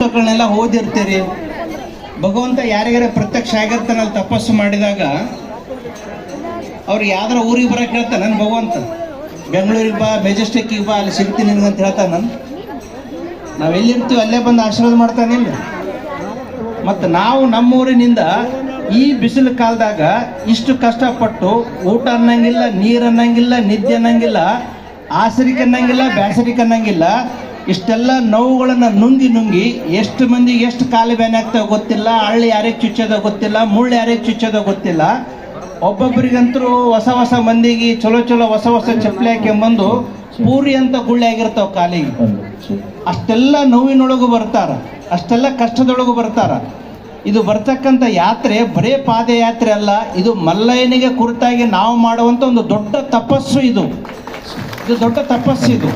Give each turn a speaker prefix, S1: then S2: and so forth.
S1: ಪುಸ್ತಕಗಳನ್ನೆಲ್ಲ ಓದಿರ್ತೀರಿ? ಭಗವಂತ ಯಾರಿಗಾರ ಪ್ರತ್ಯಕ್ಷ ಆಗಿರ್ತಾನಲ್ಲ ತಪಸ್ಸು ಮಾಡಿದಾಗ ಅವ್ರು ಯಾವ್ದಾರ ಊರಿಗೆ ಬರಕ್ಕೆ ಹೇಳ್ತಾನೆ ನನ್ನ ಭಗವಂತ. ಬೆಂಗಳೂರಿಗೆ ಬಾ ಮೆಜೆಸ್ಟಿಕ್ಕಿಗೆ ಬಾ, ಅಲ್ಲಿ ಸಿಗ್ತೀನಿ ಅಂತ ಹೇಳ್ತಾನೆ ನಾನು. ನಾವು ಎಲ್ಲಿರ್ತೀವಿ ಅಲ್ಲೇ ಬಂದು ಆಶೀರ್ವಾದ ಮಾಡ್ತಾನಿಲ್ಲ ಮತ್ತು ನಾವು ನಮ್ಮೂರಿನಿಂದ ಈ ಬಿಸಿಲು ಕಾಲದಾಗ ಇಷ್ಟು ಕಷ್ಟಪಟ್ಟು ಊಟ ಅನ್ನಂಗಿಲ್ಲ, ನೀರು ಅನ್ನಂಗಿಲ್ಲ, ನಿದ್ದೆ ಅನ್ನಂಗಿಲ್ಲ, ಆಸರಿಕೆ ಅನ್ನಂಗಿಲ್ಲ, ಬ್ಯಾಸರಿಕೆ ಅನ್ನಂಗಿಲ್ಲ ಇಷ್ಟೆಲ್ಲ ನೋವುಗಳನ್ನು ನುಂಗಿ ನುಂಗಿ ಎಷ್ಟು ಮಂದಿಗೆ ಎಷ್ಟು ಕಾಲು ಆಗ್ತಾವ ಗೊತ್ತಿಲ್ಲ, ಹಳ್ಳಿ ಯಾರಿಗೆ ಚುಚ್ಚೋದೋ ಗೊತ್ತಿಲ್ಲ, ಮುಳ್ಳು ಯಾರಿಗೆ ಚುಚ್ಚೋದೋ ಗೊತ್ತಿಲ್ಲ. ಒಬ್ಬೊಬ್ಬರಿಗಂತರೂ ಹೊಸ ಹೊಸ ಮಂದಿಗೆ ಚಲೋ ಚಲೋ ಹೊಸ ಹೊಸ ಚಪ್ಪಲಿ ಹಾಕ್ಕೊಂಬಂದು ಪೂರಿ ಅಂತ ಗುಳ್ಳೆ ಆಗಿರ್ತಾವ ಕಾಲಿಗೆ. ಅಷ್ಟೆಲ್ಲ ನೋವಿನೊಳಗು ಬರ್ತಾರ, ಅಷ್ಟೆಲ್ಲ ಕಷ್ಟದೊಳಗು ಬರ್ತಾರ. ಇದು ಬರ್ತಕ್ಕಂಥ ಯಾತ್ರೆ ಬರೇ ಪಾದಯಾತ್ರೆ ಅಲ್ಲ, ಇದು ಮಲ್ಲಯ್ಯನಿಗೆ ಕುರಿತಾಗಿ ನಾವು ಮಾಡುವಂಥ ಒಂದು ದೊಡ್ಡ ತಪಸ್ಸು ಇದು. ಇದು ದೊಡ್ಡ ತಪಸ್ಸು ಇದು.